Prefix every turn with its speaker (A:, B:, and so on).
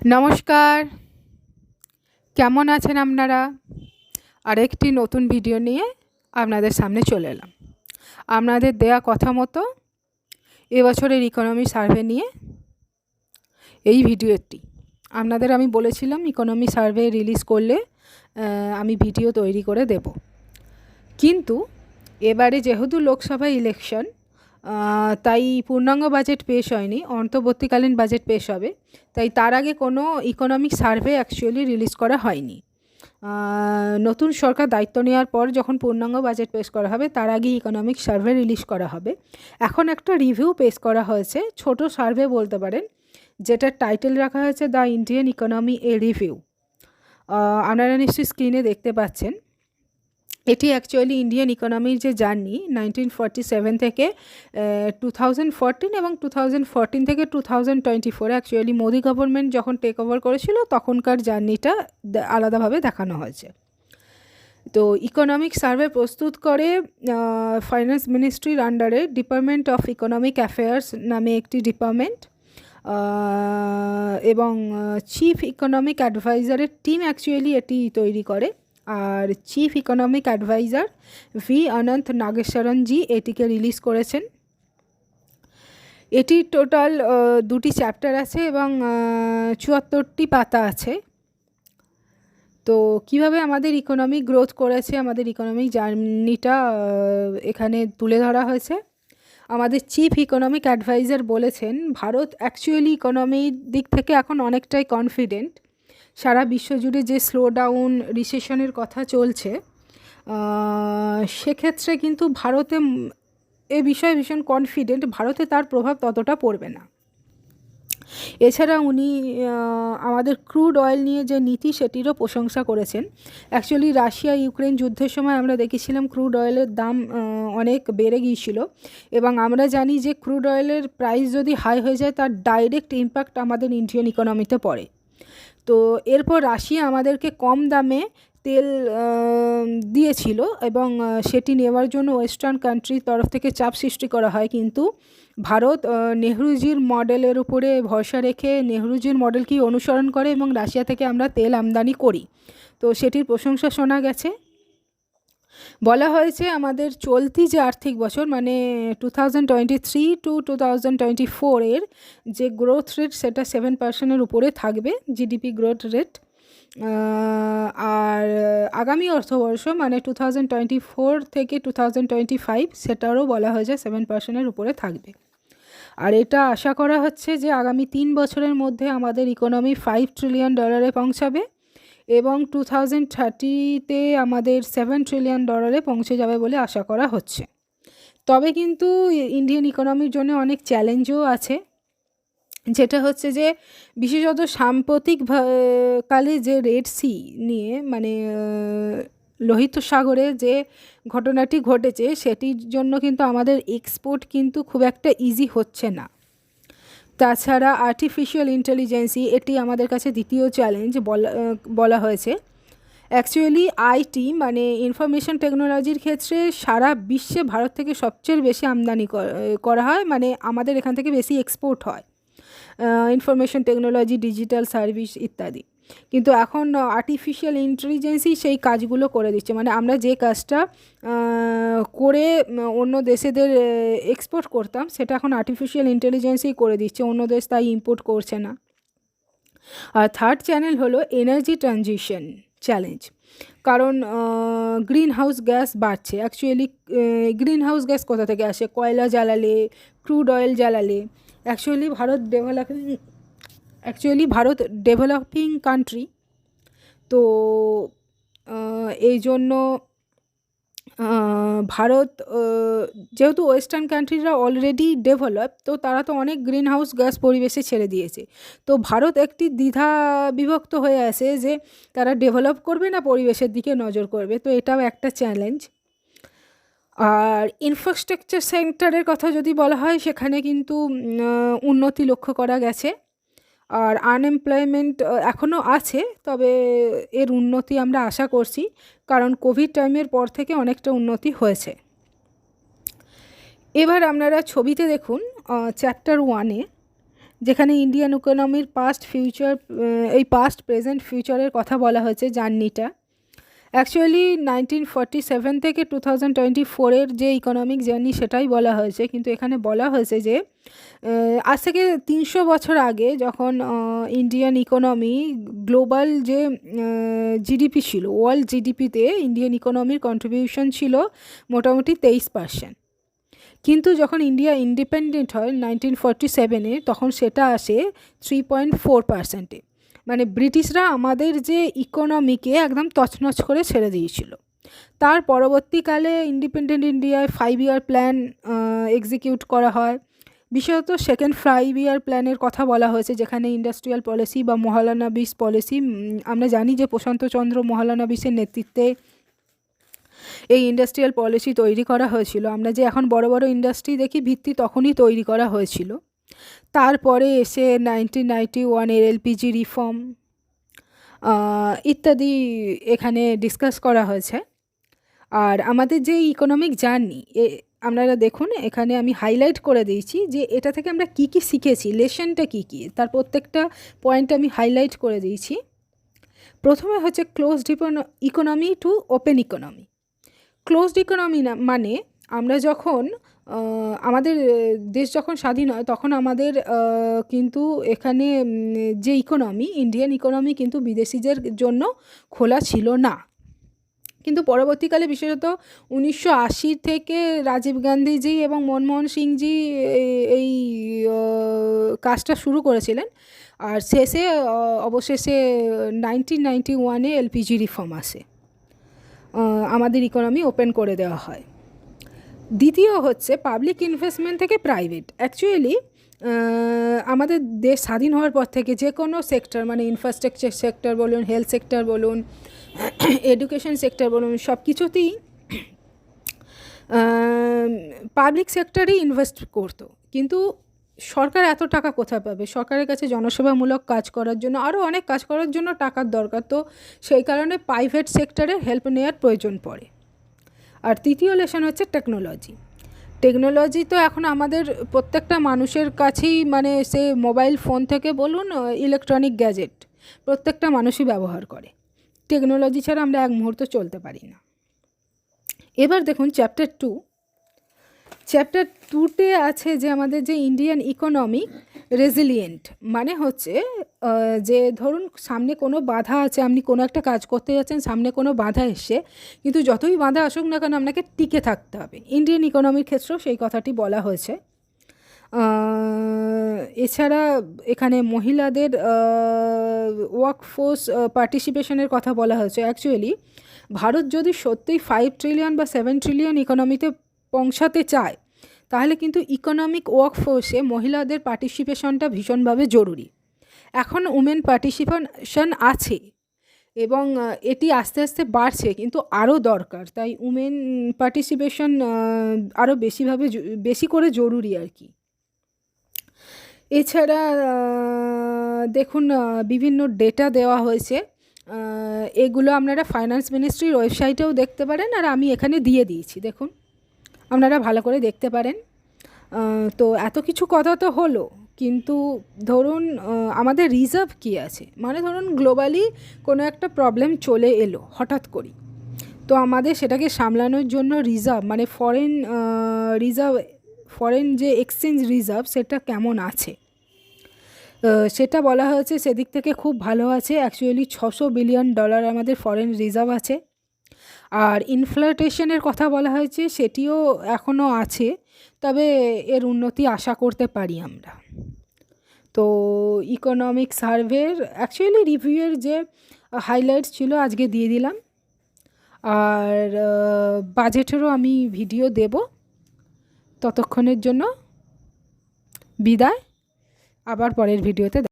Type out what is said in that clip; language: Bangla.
A: নমস্কার। কেমন আছেন আপনারা? আরেকটি নতুন ভিডিও নিয়ে আপনাদের সামনে চলে এলাম। আপনাদের দেয়া কথা মতো এবছরের ইকোনমি সার্ভে নিয়ে এই ভিডিওটি। আপনাদের আমি বলেছিলাম ইকোনমি সার্ভে রিলিজ করলে আমি ভিডিও তৈরি করে দেব। কিন্তু এবারে যেহেতু লোকসভা ইলেকশন তাই পূর্ণাঙ্গ বাজেট পেশ হয়নি, অন্তর্বর্তীকালীন বাজেট পেশ হবে। তাই তার আগে কোনো ইকোনমিক সার্ভে অ্যাকচুয়ালি রিলিজ করা হয়নি। নতুন সরকার দায়িত্ব নেওয়ার পর যখন পূর্ণাঙ্গ বাজেট পেশ করা হবে, তার আগে ইকোনমিক সার্ভে রিলিজ করা হবে। এখন একটা রিভিউ পেশ করা হয়েছে, ছোট সার্ভে বলতে পারেন, যেটার টাইটেল রাখা হয়েছে the Indian economy a review আপনারা নিশ্চয়ই স্ক্রিনে দেখতে পাচ্ছেন। এটি অ্যাকচুয়ালি ইন্ডিয়ান ইকোনমির যে জার্নি নাইনটিন ফর্টি সেভেন থেকে টু থাউজেন্ড ফোরটিন এবং টু থাউজেন্ড ফোরটিন থেকে two thousand twenty four actually Modi government যখন টেক ওভার করেছিল, তখনকার জার্নিটা আলাদাভাবে দেখানো হয়েছে। তো ইকোনমিক সার্ভে প্রস্তুত করে ফাইন্যান্স মিনিস্ট্রির আন্ডারে ডিপার্টমেন্ট অফ ইকোনমিক অ্যাফেয়ার্স নামে একটি ডিপার্টমেন্ট এবং চিফ ইকোনমিক অ্যাডভাইজারের টিম অ্যাকচুয়ালি এটি তৈরি করে। আর chief economic adviser V Anantha Nageswaran ji এটিকে রিলিজ করেছেন। এটি টোটাল দুটি চ্যাপ্টার আছে এবং চুয়াত্তরটি পাতা আছে। তো কীভাবে আমাদের ইকোনমিক গ্রোথ করেছে, আমাদের ইকোনমিক জার্নিটা এখানে তুলে ধরা হয়েছে। আমাদের চিফ ইকোনমিক অ্যাডভাইজার বলেছেন, ভারত অ্যাকচুয়ালি ইকোনমির দিক থেকে এখন অনেকটাই কনফিডেন্ট সারা বিশ্বজুড়ে যে স্লো ডাউন রিসেশনের কথা চলছে সেক্ষেত্রে কিন্তু ভারতে এ বিষয়ে ভীষণ কনফিডেন্ট ভারতে তার প্রভাব ততটা পড়বে না। এছাড়া উনি আমাদের ক্রুড অয়েল নিয়ে যে নীতি, সেটিরও প্রশংসা করেছেন। অ্যাকচুয়ালি রাশিয়া, ইউক্রেন যুদ্ধের সময় আমরা দেখেছিলাম ক্রুড অয়েলের দাম অনেক বেড়ে গিয়েছিল। এবং আমরা জানি যে ক্রুড অয়েলের প্রাইস যদি হাই হয়ে যায়, তার ডাইরেক্ট ইম্প্যাক্ট আমাদের ইন্ডিয়ান ইকোনমিতে পড়ে। তো এরপর রাশিয়া আমাদেরকে কম দামে তেল দিয়েছিল এবং সেটি নেওয়ার জন্য ওয়েস্টার্ন কান্ট্রির তরফ থেকে চাপ সৃষ্টি করা হয়। কিন্তু ভারত নেহরুজির মডেলের উপরে ভরসা রেখে নেহরুজির মডেলকেই অনুসরণ করে এবং রাশিয়া থেকে আমরা তেল আমদানি করি? তো সেটির প্রশংসা শোনা গেছে। বলা হয়েছে আমাদের চলতি যে আর্থিক বছর মানে two thousand twenty three to two thousand twenty ফোরের যে গ্রোথ রেট সেটা সেভেন পার্সেন্টের উপরে থাকবে জিডিপি গ্রোথ রেট আর আগামী অর্থবর্ষ মানে টু থাউজেন্ড টোয়েন্টি ফোর থেকে টু থাউজেন্ড টোয়েন্টি ফাইভ সেটারও বলা হয়েছে সেভেন পার্সেন্টের উপরে থাকবে। আর এটা আশা করা হচ্ছে যে আগামী তিন বছরের মধ্যে আমাদের ইকোনমি ফাইভ ট্রিলিয়ন ডলারে পৌঁছাবে। এবং টু থাউজেন্ড থার্টিতে আমাদের সেভেন ট্রিলিয়ন ডলারে পৌঁছে যাবে বলে আশা করা হচ্ছে। তবে কিন্তু ইন্ডিয়ান ইকোনমির জন্য অনেক চ্যালেঞ্জও আছে। যেটা হচ্ছে যে, বিশেষত সাম্প্রতিক কালে যে রেড সি নিয়ে মানে লোহিত সাগরে যে ঘটনাটি ঘটেছে, সেটির জন্য কিন্তু আমাদের এক্সপোর্ট কিন্তু খুব একটা ইজি হচ্ছে না। তাছাড়া আর্টিফিশিয়াল ইন্টেলিজেন্সি এটি আমাদের কাছে দ্বিতীয় চ্যালেঞ্জ বলা বলা হয়েছে। অ্যাকচুয়ালি আইটি মানে ইনফরমেশন টেকনোলজির ক্ষেত্রে সারা বিশ্বে ভারত থেকে সবচেয়ে বেশি আমদানি করা হয় মানে আমাদের এখান থেকে বেশি এক্সপোর্ট হয়। ইনফরমেশন টেকনোলজি ডিজিটাল সার্ভিস ইত্যাদি। কিন্তু এখন আর্টিফিশিয়াল ইন্টেলিজেন্সই সেই কাজগুলো করে দিচ্ছে। মানে আমরা যে কাজটা করে অন্য দেশেদের এক্সপোর্ট করতাম, সেটা এখন আর্টিফিশিয়াল ইন্টেলিজেন্সই করে দিচ্ছে। অন্য দেশ তাই ইম্পোর্ট করছে না। আর থার্ড চ্যানেল হলো এনার্জি ট্রানজিশন চ্যালেঞ্জ কারণ গ্রিন হাউস গ্যাস বাড়ছে। অ্যাকচুয়ালি গ্রিন হাউস গ্যাস কোথা থেকে আসে? কয়লা জ্বালালে crude oil জ্বালালে। Actually Bharat developing actually Bharat developing country তো এই জন্য ভারত যেহেতু ওয়েস্টার্ন কান্ট্রিরা অলরেডি ডেভেলপ তো তারা তো অনেক গ্রিন হাউস গ্যাস পরিবেশে ছেড়ে দিয়েছে। তো ভারত একটি দ্বিধা বিভক্ত হয়ে আছে যে, তারা ডেভেলপ করবে না পরিবেশের দিকে নজর করবে, তো এটাও একটা চ্যালেঞ্জ আর ইনফ্রাস্ট্রাকচার সেন্টারের কথা যদি বলা হয়, সেখানে কিন্তু উন্নতি লক্ষ্য করা গেছে। আর আনএমপ্লয়মেন্ট এখনও আছে, তবে এর উন্নতি আমরা আশা করছি, কারণ কোভিড টাইমের পর থেকে অনেকটা উন্নতি হয়েছে। এবার আপনারা ছবিতে দেখুন চ্যাপ্টার ওয়ানে যেখানে ইন্ডিয়ান ইকোনমির পাস্ট ফিউচার এই পাস্ট প্রেজেন্ট ফিউচারের কথা বলা হয়েছে, জার্নিটা। অ্যাকচুয়ালি নাইনটিন ফর্টি সেভেন থেকে টু থাউজেন্ড টোয়েন্টি ফোরের যে ইকোনমিক জার্নি সেটাই বলা হয়েছে। কিন্তু এখানে বলা হয়েছে যে আজ থেকে তিনশো বছর আগে যখন ইন্ডিয়ান ইকোনমি গ্লোবাল যে জিডিপি ছিল ওয়ার্ল্ড জিডিপিতে ইন্ডিয়ান ইকোনমির কন্ট্রিবিউশন ছিল মোটামুটি তেইশ পার্সেন্ট কিন্তু যখন ইন্ডিয়া ইন্ডিপেন্ডেন্ট হয় নাইনটিন ফর্টি সেভেনে তখন সেটা আসে থ্রি পয়েন্ট ফোর পার্সেন্টে মানে ব্রিটিশরা আমাদের যে ইকোনমিকে একদম তছনছ করে ছেড়ে দিয়েছিল। তার পরবর্তীকালে ইন্ডিপেন্ডেন্ট ইন্ডিয়ায় ফাইভ ইয়ার প্ল্যান এক্সিকিউট করা হয়। বিশেষত সেকেন্ড ফাইভ ইয়ার প্ল্যানের কথা বলা হয়েছে, যেখানে ইন্ডাস্ট্রিয়াল পলিসি বা মহালানাবিস পলিসি আমরা জানি যে প্রশান্তচন্দ্র মহালানাবিসের নেতৃত্বে এই ইন্ডাস্ট্রিয়াল পলিসি তৈরি করা হয়েছিল। আমরা যে এখন বড় বড় ইন্ডাস্ট্রি দেখি, ভিত্তি তখনই তৈরি করা হয়েছিল। তারপরে এসে নাইনটিন নাইনটি ওয়ানের এলপিজি রিফর্ম ইত্যাদি এখানে ডিসকাস করা হয়েছে। আর আমাদের যে ইকোনমিক জার্নি এ আপনারা দেখুন, এখানে আমি হাইলাইট করে দিয়েছি যে এটা থেকে আমরা কি কি শিখেছি লেসনটা কি কি, তার প্রত্যেকটা পয়েন্ট আমি হাইলাইট করে দিয়েছি। প্রথমে হচ্ছে closed economy to open economy closed economy মানে আমরা যখন আমাদের দেশ যখন স্বাধীন হয়, তখন আমাদের কিন্তু এখানে যে ইকোনমি ইন্ডিয়ান ইকোনমি কিন্তু বিদেশিদের জন্য খোলা ছিল না। কিন্তু পরবর্তীকালে বিশেষত উনিশশো আশি থেকে রাজীব গান্ধীজি এবং মনমোহন সিংজি এই কাজটা শুরু করেছিলেন। আর শেষে অবশেষে নাইনটিন নাইনটি ওয়ানে এলপিজি রিফর্ম আসে। আমাদের ইকোনমি ওপেন করে দেওয়া হয়। দ্বিতীয় হচ্ছে পাবলিক ইনভেস্টমেন্ট থেকে প্রাইভেট অ্যাকচুয়ালি আমাদের দেশ স্বাধীন হওয়ার পর থেকে যে কোনো সেক্টর মানে ইনফ্রাস্ট্রাকচার সেক্টর বলুন হেলথ সেক্টর বলুন এডুকেশন সেক্টর বলুন সব কিছুতেই পাবলিক সেক্টরেই ইনভেস্ট করতো। কিন্তু সরকার এত টাকা কোথায় পাবে? সরকারের কাছে জনসেবামূলক কাজ করার জন্য আরও অনেক কাজ করার জন্য টাকার দরকার। তো সেই কারণে প্রাইভেট সেক্টরের হেল্প নেওয়ার প্রয়োজন পড়ে। আর তৃতীয় লেশন হচ্ছে টেকনোলজি টেকনোলজি তো এখন আমাদের প্রত্যেকটা মানুষের কাছেই মানে সে মোবাইল ফোন থেকে বলুন ইলেকট্রনিক গ্যাজেট প্রত্যেকটা মানুষই ব্যবহার করে। টেকনোলজি ছাড়া আমরা এক মুহূর্ত চলতে পারি না। এবার দেখুন চ্যাপ্টার টু চ্যাপ্টার টুতে আছে যে আমাদের যে ইন্ডিয়ান ইকোনমিক রেজিলিয়েন্ট মানে হচ্ছে যে ধরুন সামনে কোনো বাধা আছে, আপনি কোনো একটা কাজ করতে যাচ্ছেন, সামনে কোনো বাধা এসে কিন্তু যতই বাধা আসুক না কেন আপনাকে টিকে থাকতে হবে। ইন্ডিয়ান ইকোনমির ক্ষেত্রেও সেই কথাটি বলা হয়েছে। এছাড়া এখানে মহিলাদের ওয়ার্কফোর্স পার্টিসিপেশনের কথা বলা হয়েছে। অ্যাকচুয়ালি ভারত যদি সত্যিই ফাইভ ট্রিলিয়ন বা সেভেন ট্রিলিয়ন ইকোনমিতে পৌঁছাতে চায় তাহলে কিন্তু ইকোনমিক ওয়ার্কফোর্সে মহিলাদের পার্টিসিপেশনটা ভীষণভাবে জরুরি। এখন উমেন পার্টিসিপেশন আছে এবং এটি আস্তে আস্তে বাড়ছে কিন্তু আরও দরকার। তাই উমেন পার্টিসিপেশন আরও বেশিভাবে বেশি করে জরুরি আর কি। এছাড়া দেখুন বিভিন্ন ডেটা দেওয়া হয়েছে। এগুলো আপনারা ফাইন্যান্স মিনিস্ট্রির ওয়েবসাইটেও দেখতে পারেন আর আমি এখানে দিয়ে দিয়েছি। দেখুন। আপনারা ভালো করে দেখতে পারেন। তো এত কিছু কথা তো হলো, কিন্তু ধরুন আমাদের রিজার্ভ কী আছে? মানে ধরুন গ্লোবালি কোনো একটা প্রবলেম চলে এলো, হঠাৎ করেই। তো আমাদের সেটাকে সামলানোর জন্য রিজার্ভ মানে ফরেন রিজার্ভ ফরেন যে এক্সচেঞ্জ রিজার্ভ সেটা কেমন আছে? সেটা বলা হয়েছে সেদিক থেকে খুব ভালো আছে। অ্যাকচুয়ালি ছশো বিলিয়ন ডলার আমাদের ফরেন রিজার্ভ আছে। আর ইনফ্লেটেশনের কথা বলা হয়েছে সেটিও এখনও আছে, তবে এর উন্নতি আশা করতে পারি আমরা। তো ইকোনমিক সার্ভের অ্যাকচুয়ালি রিভিউয়ের যে হাইলাইটস ছিল আজকে দিয়ে দিলাম। আর বাজেটেরও আমি ভিডিও দেব। ততক্ষণের জন্য বিদায়। আবার পরের ভিডিওতে